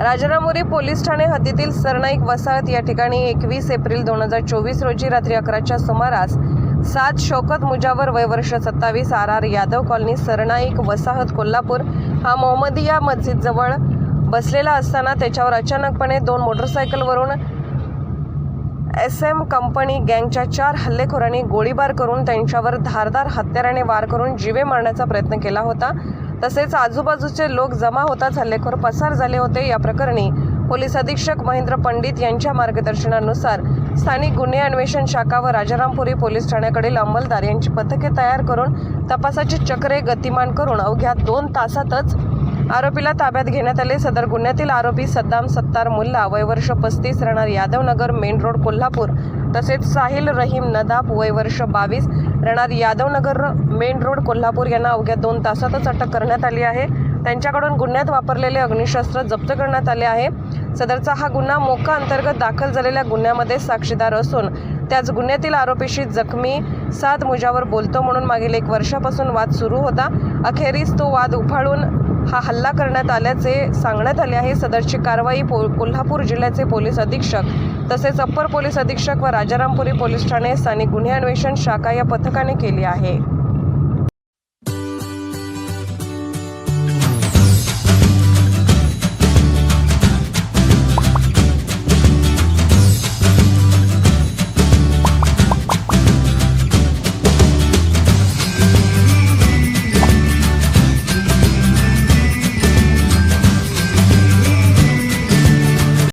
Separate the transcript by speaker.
Speaker 1: राजारामोरी police Thane हद्दीतील सरनाईक वसाहत या ठिकाणी एकवीस एप्रिल दोन हजार चोवीस रोजी रात्री अकराच्या सुमारास सात शौकत मुजावर वय वर्ष सत्तावीस R R Yadav colony Sarnaik वसाहत कोल्हापूर हा मोहम्मदिया मस्जिदजवळ बसलेला असताना त्याच्यावर अचानकपणे दोन मोटरसायकलवरून एस एम कंपनी गँगच्या चार हल्लेखोरांनी गोळीबार करून त्यांच्यावर धारदार हत्याराने वार करून जीवे मारण्याचा प्रयत्न केला होता. तसेच आजूबाजूचे लोक जमा होताच हल्लेखोर पसार झाले होते. या प्रकरणी पोलीस अधीक्षक महेंद्र पंडित यांच्या मार्गदर्शनानुसार स्थानिक गुन्हे अन्वेषण शाखा व राजारामपुरी पोलीस ठाण्याकडील अंमलदार यांची पथके तयार करून तपासाची चक्रे गतिमान करून अवघ्या दोन तासातच आरोपीला ताब्यात घेण्यात आले. सदर गुन्ह्यातील आरोपी सद्दाम सत्तार मुल्ला वय वर्ष पस्तीस राहणार यादवनगर मेन रोड कोल्हापूर. तसेच साहिल रहीम नदाब वय वर्ष बावीस राहणार यादवनगर मेन रोड कोल्हापूर यांना अवघ्या दोन तासातच अटक करण्यात आली आहे. त्यांच्याकडून गुन्ह्यात वापरलेले अग्निशस्त्र जप्त करण्यात आले आहे. सदरचा हा गुन्हा मोका अंतर्गत दाखल झालेल्या गुन्ह्यामध्ये साक्षीदार असून त्याच गुन्ह्यातील आरोपीशी जखमी सात मुजावर बोलतो म्हणून मागील एक वर्षापासून वाद सुरू होता. अखेरीस तो वाद उफाळून हा हल्ला करण्यात आल्याचे सांगण्यात आले आहे. सदरची कारवाई पो कोल्हापूर जिल्ह्याचे पोलीस अधीक्षक तसेच अप्पर पोलीस अधीक्षक व राजारामपुरी पोलीस ठाणे स्थानिक गुन्हे अन्वेषण शाखा या पथकाने केली आहे.